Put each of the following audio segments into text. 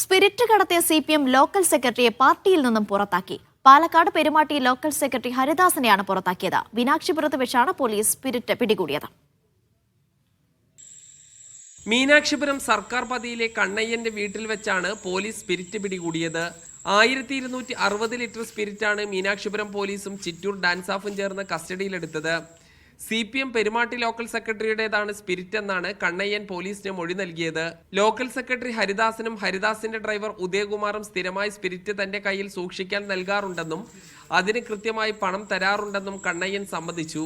Spirit കടത്തിയ C P M local സെക്രട്ടറിയെ പാർട്ടിയിൽ നിന്നും പുറത്താക്കി. പാലക്കാട് പെരുമാട്ടി ലോക്കൽ സെക്രട്ടറി ഹരിദാസിനെയാണ് പുറത്താക്കിയത്. മീനാക്ഷിപുരത്ത് വെച്ചാണ് പോലീസ് സ്പിരിറ്റ് പിടികൂടിയത്. മീനാക്ഷിപുരം സർക്കാർ പതിയിലെ കണ്ണയ്യന്റെ വീട്ടിൽ വെച്ചാണ് പോലീസ് സ്പിരിറ്റ് പിടികൂടിയത്. ആയിരത്തി ഇരുന്നൂറ്റി അറുപത് ലിറ്റർ സ്പിരിറ്റാണ് മീനാക്ഷിപുരം പോലീസും ചിറ്റൂർ ഡാൻസ് ഡാൻസാഫും ചേർന്ന് കസ്റ്റഡിയിലെടുത്തത്. C P M Perumatty local സെക്രട്ടറിയുടേതാണ് spirit എന്നാണ് കണ്ണയ്യൻ പോലീസിന് മൊഴി നൽകിയത്. ലോക്കൽ സെക്രട്ടറി ഹരിദാസനും ഹരിദാസിന്റെ ഡ്രൈവർ ഉദയകുമാറും സ്ഥിരമായി സ്പിരിറ്റ് തന്റെ കയ്യിൽ സൂക്ഷിക്കാൻ നൽകാറുണ്ടെന്നും അതിന് കൃത്യമായി പണം തരാറുണ്ടെന്നും കണ്ണയ്യൻ സമ്മതിച്ചു.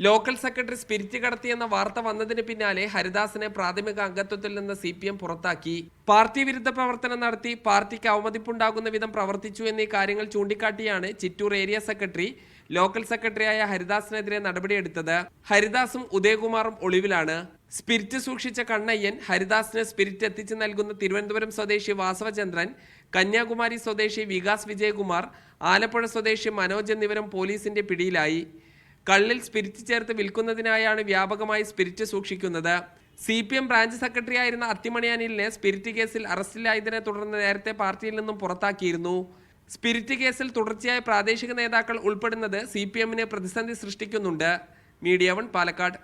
ലോക്കൽ സെക്രട്ടറി സ്പിരിറ്റ് കടത്തിയെന്ന വാർത്ത വന്നതിന് പിന്നാലെ ഹരിദാസിനെ പ്രാഥമിക അംഗത്വത്തിൽ നിന്ന് സി പി എം പുറത്താക്കി. പാർട്ടി വിരുദ്ധ പ്രവർത്തനം നടത്തി പാർട്ടിക്ക് അവമതിപ്പുണ്ടാകുന്ന വിധം പ്രവർത്തിച്ചു എന്നീ കാര്യങ്ങൾ ചൂണ്ടിക്കാട്ടിയാണ് ചിറ്റൂർ ഏരിയ സെക്രട്ടറി ലോക്കൽ സെക്രട്ടറിയായ ഹരിദാസിനെതിരെ നടപടിയെടുത്തത്. ഹരിദാസും ഉദയകുമാറും ഒളിവിലാണ്. സ്പിരിറ്റ് സൂക്ഷിച്ച കണ്ണയ്യൻ ഹരിദാസിന് സ്പിരിറ്റ് എത്തിച്ചു നൽകുന്ന തിരുവനന്തപുരം സ്വദേശി വാസവചന്ദ്രൻ കന്യാകുമാരി സ്വദേശി വികാസ് വിജയകുമാർ ആലപ്പുഴ സ്വദേശി മനോജ് എന്നിവരും പോലീസിന്റെ പിടിയിലായി. കള്ളിൽ സ്പിരിറ്റ് ചേർത്ത് വിൽക്കുന്നതിനായാണ് വ്യാപകമായി സ്പിരിറ്റ് സൂക്ഷിക്കുന്നത്. C P M branch secretary ആയിരുന്ന അത്തിമണി അനിലിനെ സ്പിരിറ്റ് കേസിൽ അറസ്റ്റിലായതിനെ തുടർന്ന് നേരത്തെ പാർട്ടിയിൽ നിന്നും പുറത്താക്കിയിരുന്നു. സ്പിരിറ്റ് കേസിൽ തുടർച്ചയായ പ്രാദേശിക നേതാക്കൾ ഉൾപ്പെടുന്നത് സി പി എമ്മിന് പ്രതിസന്ധി സൃഷ്ടിക്കുന്നുണ്ട്. Media one Palakkad.